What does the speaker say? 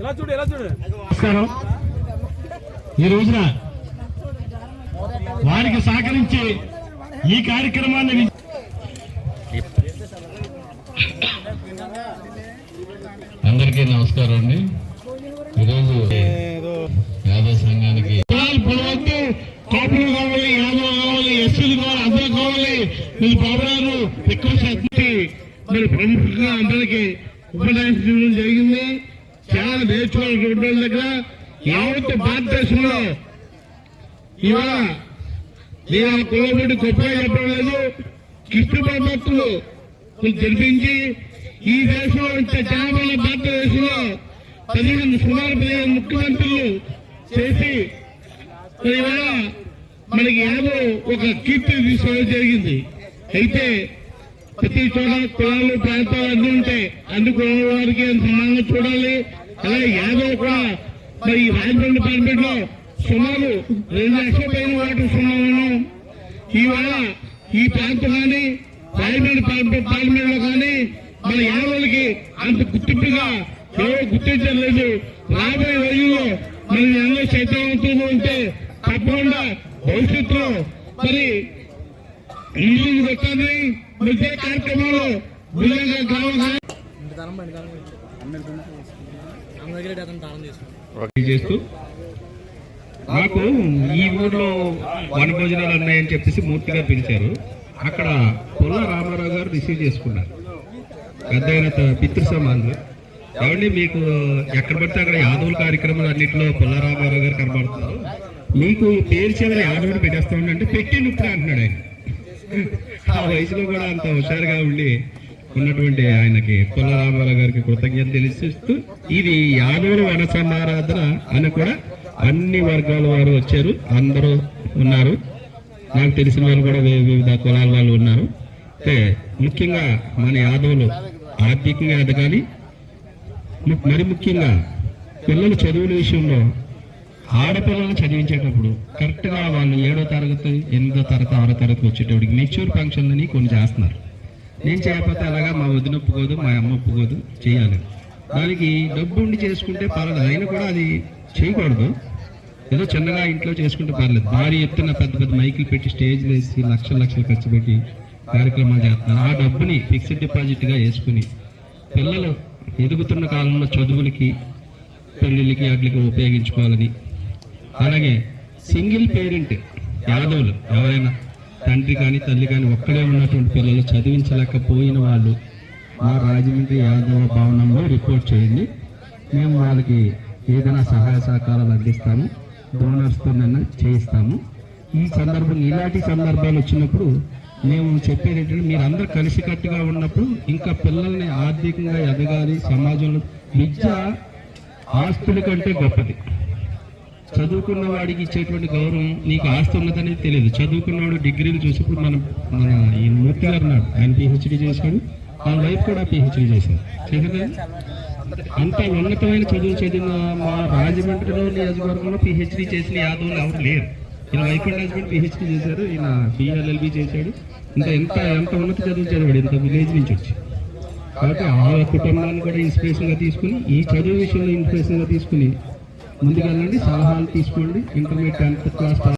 ఎలా చూడు ఎలా చూడు నమస్కారం. ఈ రోజున వారికి సహకరించి ఈ కార్యక్రమాన్ని అందరికీ నమస్కారం అండి. ఎక్కువ శక్తి మరి ప్రముఖంగా అందరికీ ఉపన్యాసించడం జరిగింది. చాలా నేర్చుకోవాలి రోడ్ల దగ్గర. యావత్ భారతదేశంలో ఇవాళ నేను కులబడి గొప్పగా చెప్పడం లేదు. కృష్ణ పరమాత్మలు జరిపించి ఈ దేశంలో చాలా జనాభాల భారతదేశంలో పదిహేను సుమారు పదిహేను ముఖ్యమంత్రులు చేసి ఇవాళ మనకి ఏదో ఒక కీర్తి తీసుకోవడం జరిగింది. అయితే ప్రతి చోట కులాలు ప్రాంతాలు అన్ని ఉంటాయి. అన్ని వారికి సమానంగా చూడాలి? అలాగే యాదవ్ కూడా మరి రాజమండ్రి పార్లమెంట్లో సుమారు రెండు లక్షల పైన ఓటు సున్నాను ఇవాళ ఈ ప్రాంతం కానీ రాజమండ్రి పార్లమెంట్లో కానీ మన యాదవులకి అంత గుర్తింపుగా ఎవరు గుర్తించలేదు రాబోయే రోజుల్లో మనం ఎంతో చైతన్యవంతంగా ఉంటే తప్పకుండా భవిష్యత్తులో మరి ఇంజనీరింగ్ పెట్టాలి విద్యా కార్యక్రమాలు చేస్తూ నాకు ఈ ఊర్లో వనభోజనాలు ఉన్నాయని చెప్పేసి మూర్తిగా పిలిచారు. అక్కడ పొల్ల రామారావు గారు రిసీవ్ చేసుకున్నారు. పెద్ద అయిన త- పితృ సమానులు మీకు ఎక్కడ పడితే అక్కడ యాదవుల కార్యక్రమాలు అన్నింటిలో పొల్ల రామారావు గారు కనబడుతున్నారు. మీకు పేరు చివరి యాదవుని పెట్టేస్తా అంటే పెట్టి నొప్పి అంటున్నాడు ఆయన. ఆ వయసులో కూడా అంత హుషారుగా ఉండి ఉన్నటువంటి ఆయనకి పుల్ల రామారావు గారికి కృతజ్ఞత తెలిసిస్తూ ఇది యాదవుల వన సమారాధన అని కూడా అన్ని వర్గాల వారు వచ్చారు అందరూ ఉన్నారు. నాకు తెలిసిన వాళ్ళు కూడా వివిధ కులాల వాళ్ళు ఉన్నారు. అంటే ముఖ్యంగా మన యాదవులు ఆర్థికంగా ఎదగాలి మరి ముఖ్యంగా పిల్లలు చదువుల విషయంలో ఆడపిల్లల్ని చదివించేటప్పుడు కరెక్ట్గా వాళ్ళు ఏడో తరగతి ఎనిమిదో తరగతి ఆరో తరగతి వచ్చేటప్పటికి మెచ్యూర్ ఫంక్షన్లని కొన్ని చేస్తున్నారు. నేను చేయకపోతే అలాగా మా వదిన ఒప్పుకోదు మా అమ్మ ఒప్పుకోదు చేయాలి. దానికి డబ్బు ఉండి చేసుకుంటే పర్వాలేదు అయినా కూడా అది చేయకూడదు. ఏదో చిన్నగా ఇంట్లో చేసుకుంటే పర్లేదు భారీ ఎత్తున పెద్ద పెద్ద మైకులు పెట్టి స్టేజ్ వేసి లక్షల లక్షలు ఖర్చు పెట్టి కార్యక్రమాలు చేస్తున్నారు. ఆ డబ్బుని ఫిక్స్డ్ డిపాజిట్గా వేసుకుని పిల్లలు ఎదుగుతున్న కాలంలో చదువులకి పెళ్ళిళ్ళకి వాటికి ఉపయోగించుకోవాలని అలాగే సింగిల్ పేరెంట్ యాదవులు ఎవరైనా తండ్రి కానీ తల్లి కానీ ఒక్కడే ఉన్నటువంటి పిల్లలు చదివించలేకపోయిన వాళ్ళు మా రాజమండ్రి యాదవ భవనంలో రిపోర్ట్ చేయండి. మేము వాళ్ళకి ఏదైనా సహాయ సహకారాలు అందిస్తాము డోనర్స్తో చేయిస్తాము. ఈ సందర్భం ఇలాంటి సందర్భాలు వచ్చినప్పుడు మేము చెప్పేది ఏంటంటే మీరు అందరు కలిసికట్టుగా ఉన్నప్పుడు ఇంకా పిల్లల్ని ఆర్థికంగా ఎదగాలి సమాజంలో విద్య ఆస్తుల కంటే గొప్పది. చదువుకున్న వాడికి ఇచ్చేటువంటి గౌరవం నీకు ఆస్తి ఉన్నదనేది తెలియదు. చదువుకున్నవాడు డిగ్రీలు చూసినప్పుడు మనం మన ఈ మూర్తి గారు ఉన్నాడు ఆయన పిహెచ్డి చేశాడు. వాళ్ళ వైఫ్ కూడా పిహెచ్డి చేశారు. చేశారు? అంత ఉన్నతమైన చదువు చదివిన మా రాజమండ్రిలో నియోజకవర్గంలో పిహెచ్డి చేసిన యాదవులు ఎవరు లేరు. ఈయన వైకుంఠ హస్బెండ్ పిహెచ్డి చేశారు. ఈయన బిఎల్ఎల్బి చేశాడు. ఇంకా ఎంత ఎంత ఉన్నత చదువు చదివాడు? ఇంత విలేజ్ నుంచి వచ్చి. కాబట్టి ఆ కుటుంబాన్ని కూడా ఇన్స్పిరేషన్గా తీసుకుని ఈ చదువు విషయంలో ఇన్స్పిరేషన్గా తీసుకుని ముందుకెళ్ళండి సలహాలు తీసుకోండి ఇంటర్మీడియట్ టెన్త్ క్లాస్